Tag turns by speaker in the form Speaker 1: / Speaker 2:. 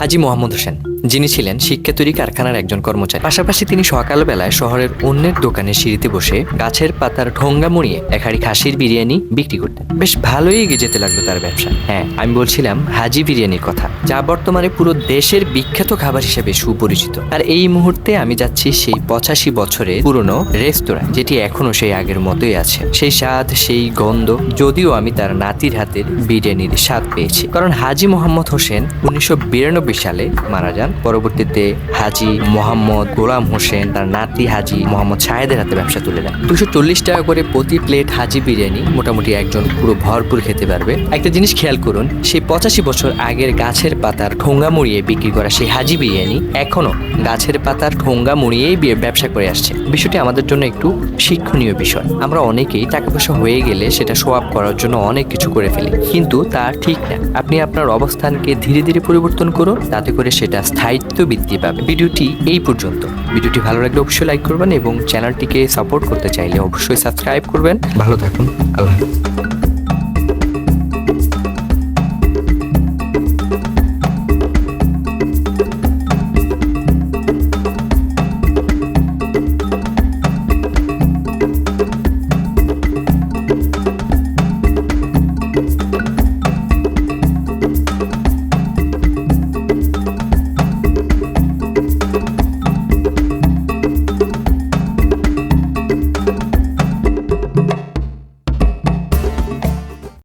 Speaker 1: হাজি মোহাম্মদ হোসেন। যিনি ছিলেন শিক্ষা তৈরি কারখানার একজন কর্মচারী। পাশাপাশি তিনি সকালবেলায় শহরের অন্যের দোকানের সিঁড়িতে বসে গাছের পাতার ঠোঙ্গা মুড়িয়ে এক খাসির বিরিয়ানি বিক্রি করতেন। বেশ ভালোই এগিয়ে যেতে লাগল তার ব্যবসা। হ্যাঁ আমি বলছিলাম হাজি বিরিয়ানির কথা, যা বর্তমানে পুরো দেশের বিখ্যাত খাবার হিসেবে সুপরিচিত। আর এই মুহূর্তে আমি যাচ্ছি সেই পঁচাশি বছরের পুরনো রেস্তোরাঁ যেটি এখনও সেই আগের মতোই আছে। সেই স্বাদ, সেই গন্ধ, যদিও আমি তার নাতির হাতের বিরিয়ানির স্বাদ পেয়েছি। কারণ হাজি মোহাম্মদ হোসেন উনিশশো বিরানব্বই সালে মারা যান পরবর্তীতে হাজি মোহাম্মদ গোলাম হোসেন তার নাতি হাজি মোহাম্মদ শাহেদের হাতে ব্যবসা তুলে দেন। দুশো চল্লিশ টাকা করে প্রতি প্লেট হাজি বিরিয়ানি মোটামুটি একজন পুরো ভরপুর খেতে পারবে। একটা জিনিস খেয়াল করুন সেই পঁচাশি বছর আগের গাছের পাতার ঠোঙ্গা মুড়িয়ে বিক্রি করা সেই হাজি বিরিয়ানি এখনও গাছের পাতার ঠোঙ্গা মুড়িয়েই ব্যবসা করে আসছে। বিষয়টি আমাদের জন্য একটু শিক্ষণীয় বিষয়। আমরা অনেকেই টাকা পয়সা হয়ে গেলে সেটা আপ করার জন্য অনেক কিছু করে ফেলি, কিন্তু তা ঠিক না। আপনি আপনার অবস্থানকে ধীরে ধীরে পরিবর্তন করুন, তাতে করে সেটা স্থায়িত্ব বৃদ্ধি পাবে। ভিডিওটি এই পর্যন্ত। ভিডিওটি ভালো লাগলে অবশ্যই লাইক করবেন এবং চ্যানেলটিকে সাপোর্ট করতে চাইলে অবশ্যই সাবস্ক্রাইব করবেন। ভালো থাকুন। আল্লাহ।